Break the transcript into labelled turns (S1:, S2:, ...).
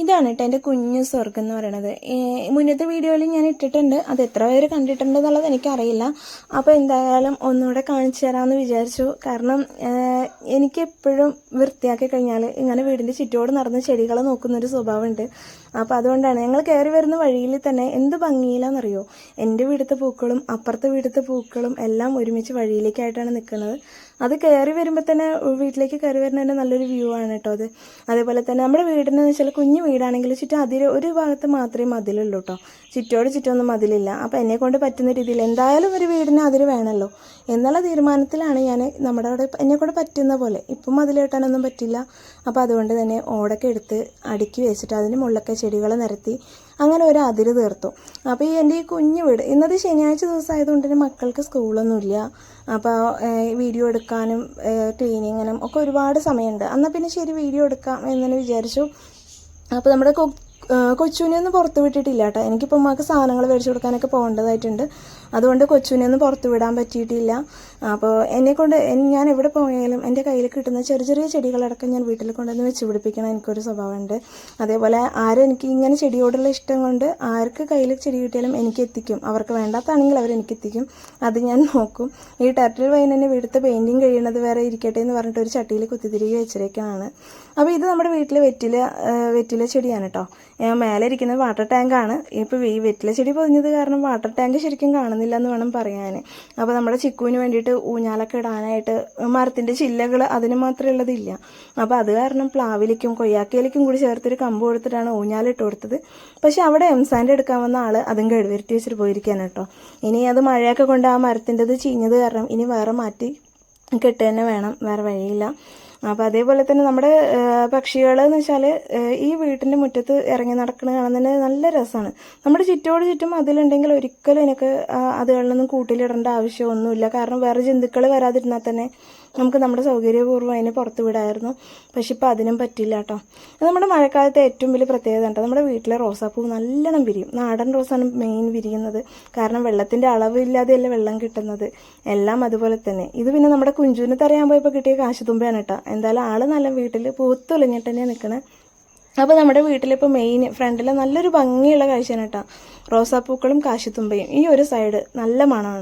S1: ഇതാണ് കേട്ടോ എന്റെ കുഞ്ഞു സ്വർഗം എന്ന് ഏഹ് മുന്നത്തെ വീഡിയോയിൽ ഞാൻ ഇട്ടിട്ടുണ്ട്. അത് എത്ര പേര് കണ്ടിട്ടുണ്ട് എന്നുള്ളത് എനിക്കറിയില്ല. അപ്പോൾ എന്തായാലും ഒന്നുകൂടെ കാണിച്ചു തരാമെന്ന് വിചാരിച്ചു. കാരണം എനിക്ക് എപ്പോഴും വൃത്തിയാക്കി കഴിഞ്ഞാൽ ഇങ്ങനെ വീടിന്റെ ചുറ്റോട് നടന്ന് ചെടികളെ നോക്കുന്നൊരു സ്വഭാവമുണ്ട്. അപ്പോൾ അതുകൊണ്ടാണ് ഞങ്ങൾ കയറി വരുന്ന വഴിയിൽ തന്നെ എന്ത് ഭംഗിയിലാണെന്നറിയോ എന്റെ വീടുത്തെ പൂക്കളും അപ്പുറത്തെ വീടുത്തെ പൂക്കളും എല്ലാം ഒരുമിച്ച് വഴിയിലേക്കായിട്ടാണ് നിൽക്കുന്നത് അത് കയറി വരുമ്പോൾ തന്നെ വീട്ടിലേക്ക് കയറി വരുന്നതിന്റെ നല്ലൊരു വ്യൂ ആണ് കേട്ടോ അത്. അതേപോലെ തന്നെ നമ്മുടെ വീടിനെന്ന് വെച്ചാൽ കുഞ്ഞു വീടാണെങ്കിൽ ചുറ്റും അതിൽ ഒരു ഭാഗത്ത് മാത്രമേ മതിലുള്ളൂ കേട്ടോ ചുറ്റോട് ചുറ്റൊന്നും മതിലില്ല. അപ്പോൾ എന്നെ കൊണ്ട് പറ്റുന്ന രീതിയിൽ എന്തായാലും ഒരു വീടിന് അതിൽ വേണമല്ലോ എന്നുള്ള തീരുമാനത്തിലാണ് ഞാൻ നമ്മുടെ അവിടെ എന്നെ കൊണ്ട് പറ്റുന്ന പോലെ. ഇപ്പം മതിൽ കെട്ടാനൊന്നും പറ്റില്ല. അപ്പോൾ അതുകൊണ്ട് തന്നെ ഓടൊക്കെ എടുത്ത് അടുക്കി വെച്ചിട്ട് അതിന് മുള്ളൊക്കെ ചെടികൾ നിരത്തി അങ്ങനെ ഒരു അതിര് തീർത്തു. അപ്പോൾ ഈ എന്റെ ഈ കുഞ്ഞു വീട് ഇന്നത് ശനിയാഴ്ച ദിവസമായതുകൊണ്ട് തന്നെ മക്കൾക്ക് സ്കൂളൊന്നുമില്ല. അപ്പോൾ വീഡിയോ എടുക്കാനും ക്ലീനിങ്ങിനും ഒക്കെ ഒരുപാട് സമയമുണ്ട്. എന്നാൽ പിന്നെ ശരി വീഡിയോ എടുക്കാം എന്നു വിചാരിച്ചു. അപ്പോൾ നമ്മുടെ കൊച്ചുവിനെ ഒന്നും പുറത്ത് വിട്ടിട്ടില്ല കേട്ടോ. എനിക്കിപ്പോൾ ഉമ്മാക്ക് സാധനങ്ങൾ മേടിച്ചു കൊടുക്കാനൊക്കെ പോകേണ്ടതായിട്ടുണ്ട്. അതുകൊണ്ട് കൊച്ചുവിനെ ഒന്നും പുറത്ത് വിടാൻ പറ്റിയിട്ടില്ല. അപ്പോൾ എന്നെക്കൊണ്ട് ഞാൻ എവിടെ പോയാലും എന്റെ കയ്യിൽ കിട്ടുന്ന ചെറിയ ചെറിയ ചെടികളടക്കം ഞാൻ വീട്ടിൽ കൊണ്ടുവന്ന് വെച്ച് പിടിപ്പിക്കണം എനിക്കൊരു സ്വഭാവമുണ്ട്. അതേപോലെ ആരും എനിക്ക് ഇങ്ങനെ ചെടിയോടുള്ള ഇഷ്ടം കൊണ്ട് ആർക്ക് കയ്യിൽ ചെടി കിട്ടിയാലും എനിക്ക് എത്തിക്കും. അവർക്ക് വേണ്ടാത്താണെങ്കിൽ അവർ എനിക്ക് എത്തിക്കും. അത് ഞാൻ നോക്കും. ഈ ടർട്ടിൽ വൈൻ തന്നെ വീട്ടിലത്തെ പെയിന്റിങ് കഴിയണത് വേറെ ഇരിക്കട്ടെ എന്ന് പറഞ്ഞിട്ട് ഒരു ചട്ടിയിൽ കുത്തിത്തിരികെ വെച്ചിരിക്കുന്നതാണ് അപ്പോൾ ഇത് നമ്മുടെ വീട്ടിലെ വെറ്റില വെറ്റില ചെടിയാണ് കേട്ടോ. മേലെ ഇരിക്കുന്നത് വാട്ടർ ടാങ്കാണ് ഇപ്പോൾ ഈ വെറ്റില ചെടി പൊതിഞ്ഞത് കാരണം വാട്ടർ ടാങ്ക് ശരിക്കും കാണുന്നില്ല എന്ന് വേണം പറയാൻ. അപ്പോൾ നമ്മുടെ ചിക്കുവിന് വേണ്ടിയിട്ട് ഊഞ്ഞാലൊക്കെ ഇടാനായിട്ട് മരത്തിന്റെ ചില്ലകൾ അതിന് മാത്രമേ ഉള്ളതില്ല. അപ്പോൾ അത് കാരണം പ്ലാവിലേക്കും കൊയ്യാക്കയിലേക്കും കൂടി ചേർത്തൊരു കമ്പ് കൊടുത്തിട്ടാണ് ഊഞ്ഞാലിട്ട് കൊടുത്തത്. പക്ഷേ അവിടെ എംസാന്റെ എടുക്കാൻ വന്ന ആൾ അതും കഴിവരുത്തി വെച്ചിട്ട് പോയിരിക്കാൻ കേട്ടോ. ഇനി അത് മഴയൊക്കെ കൊണ്ട് ആ മരത്തിന്റെത് ചീഞ്ഞത് കാരണം ഇനി വേറെ മാറ്റി കെട്ട് തന്നെ വേണം. വേറെ വഴിയില്ല. അപ്പോൾ അതേപോലെ തന്നെ നമ്മുടെ പക്ഷികൾ എന്ന് വെച്ചാൽ ഈ വീട്ടിന്റെ മുറ്റത്ത് ഇറങ്ങി നടക്കുന്നത് കാണാൻ തന്നെ നല്ല രസമാണ്. നമ്മുടെ ചുറ്റോട് ചുറ്റും അതിലുണ്ടെങ്കിൽ ഒരിക്കലും എനിക്ക് അതുകളിലൊന്നും കൂട്ടിലിടേണ്ട ആവശ്യമൊന്നുമില്ല. കാരണം വേറെ ജന്തുക്കൾ വരാതിരുന്നാൽ തന്നെ നമുക്ക് നമ്മുടെ സൗകര്യപൂർവം അതിനെ പുറത്ത് വിടായിരുന്നു. പക്ഷെ ഇപ്പോൾ അതിനും പറ്റില്ല കേട്ടോ. നമ്മുടെ മഴക്കാലത്തെ ഏറ്റവും വലിയ പ്രത്യേകത കേട്ടോ നമ്മുടെ വീട്ടിലെ റോസാപ്പൂ നല്ലോണം വിരിയും. നാടൻ റോസാണ് മെയിൻ വിരിയുന്നത്. കാരണം വെള്ളത്തിന്റെ അളവില്ലാതെയല്ല വെള്ളം കിട്ടുന്നത്. എല്ലാം അതുപോലെ തന്നെ. ഇത് പിന്നെ നമ്മുടെ കുഞ്ചുവിന് തറയാൻ പോയപ്പോൾ കിട്ടിയ കാശുതുമ്പയാണ് കേട്ടോ. എന്തായാലും ആൾ നല്ല വീട്ടിൽ പൂത്തൊലിഞ്ഞിട്ട് തന്നെയാണ് നിൽക്കണേ അപ്പോൾ നമ്മുടെ വീട്ടിലിപ്പോൾ മെയിൻ ഫ്രണ്ടിൽ നല്ലൊരു ഭംഗിയുള്ള കാഴ്ചയാണ് കേട്ടോ. റോസാപ്പൂക്കളും കാശിത്തുമ്പയും ഈ ഒരു സൈഡ് നല്ല മണമാണ്.